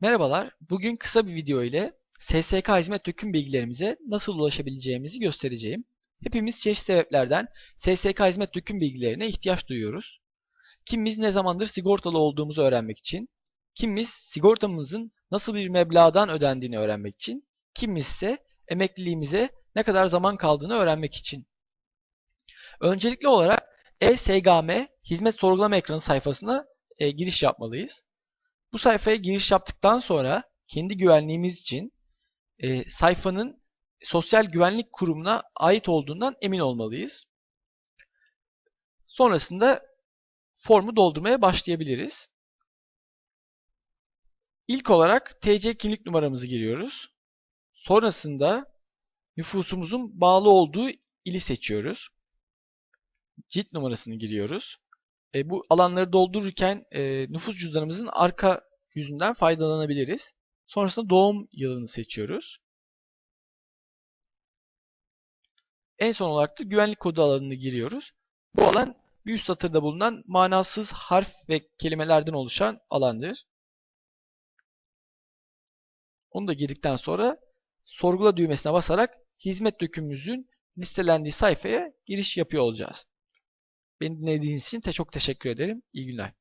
Merhabalar, bugün kısa bir video ile SSK hizmet döküm bilgilerimize nasıl ulaşabileceğimizi göstereceğim. Hepimiz çeşitli sebeplerden SSK hizmet döküm bilgilerine ihtiyaç duyuyoruz. Kimimiz ne zamandır sigortalı olduğumuzu öğrenmek için, kimimiz sigortamızın nasıl bir meblağdan ödendiğini öğrenmek için, kimimiz ise emekliliğimize ne kadar zaman kaldığını öğrenmek için. Öncelikli olarak e-SGM hizmet sorgulama ekranı sayfasına e, giriş yapmalıyız. Bu sayfaya giriş yaptıktan sonra kendi güvenliğimiz için e, sayfanın Sosyal Güvenlik Kurumu'na ait olduğundan emin olmalıyız. Sonrasında formu doldurmaya başlayabiliriz. İlk olarak TC kimlik numaramızı giriyoruz. Sonrasında nüfusumuzun bağlı olduğu ili seçiyoruz. Cilt numarasını giriyoruz. E, bu alanları doldururken e, nüfus cüzdanımızın arka yüzünden faydalanabiliriz. Sonrasında doğum yılını seçiyoruz. En son olarak da güvenlik kodu alanını giriyoruz. Bu alan bir üst satırda bulunan manasız harf ve kelimelerden oluşan alandır. Onu da girdikten sonra sorgula düğmesine basarak hizmet dökümümüzün listelendiği sayfaya giriş yapıyor olacağız. Beni dinlediğiniz için te çok teşekkür ederim. İyi günler.